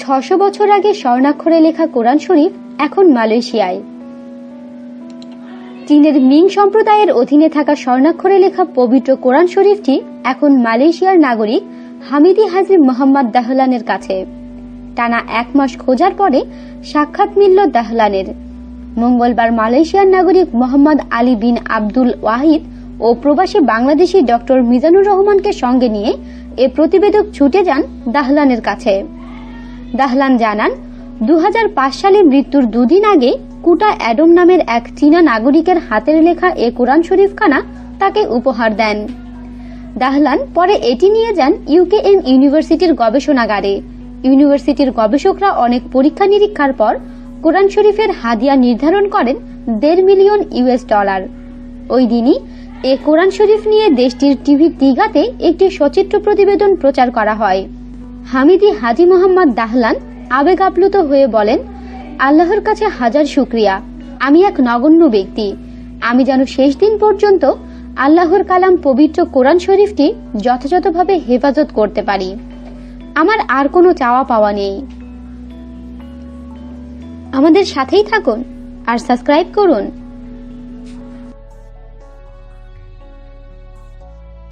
ছশো বছর আগে স্বর্ণাক্ষরে লেখা কোরআন শরীফ এখন মালয়েশিয়ায়। চীনের মিং সম্প্রদায়ের অধীনে থাকা স্বর্ণাক্ষরে লেখা পবিত্র কোরআন শরীফটি এখন মালয়েশিয়ার নাগরিক হামিদি হাজি মোহাম্মদ দাহলানের কাছে। টানা এক মাস খোঁজার পরে সাক্ষাৎ মিলল দাহলানের। মঙ্গলবার মালয়েশিয়ার নাগরিক মোহাম্মদ আলী বিন আব্দুল ওয়াহিদ ও প্রবাসী বাংলাদেশি ডক্টর মিজানুর রহমানকে সঙ্গে নিয়ে এ প্রতিবেদক ছুটে যান দাহলানের কাছে। দাহলান জানান দু হাজার পাঁচ সালে মৃত্যুর দুদিন আগে কুটা অ্যাডম নামের এক চীনা নাগরিকের হাতের লেখা এ কোরআন শরীফখানা তাকে উপহার দেন। দাহলান পরে এটি নিয়ে যান ইউকেএম ইউনিভার্সিটির গবেষণাগারে। ইউনিভার্সিটির গবেষকরা অনেক পরীক্ষা নিরীক্ষার পর কোরআন শরীফের হাদিয়া নির্ধারণ করেন দেড় মিলিয়ন ইউএস ডলার। ওই দিনই এ কোরআন শরীফ নিয়ে দেশটির টিভি দিঘাতে একটি সচিত্র প্রতিবেদন প্রচার করা হয়। হামিদি হাজি মোহাম্মদ দাহলান আবেগ আপ্লুত হয়ে বলেন, আল্লাহর কাছে হাজার শুক্রিয়া। আমি এক নগণ্য ব্যক্তি। আমি যেন শেষ দিন পর্যন্ত আল্লাহর কালাম পবিত্র কোরআন শরীফটি যথাযথভাবে হেফাজত করতে পারি। আমার আর কোনো চাওয়া পাওয়া নেই। আমাদের সাথেই থাকুন আর সাবস্ক্রাইব করুন।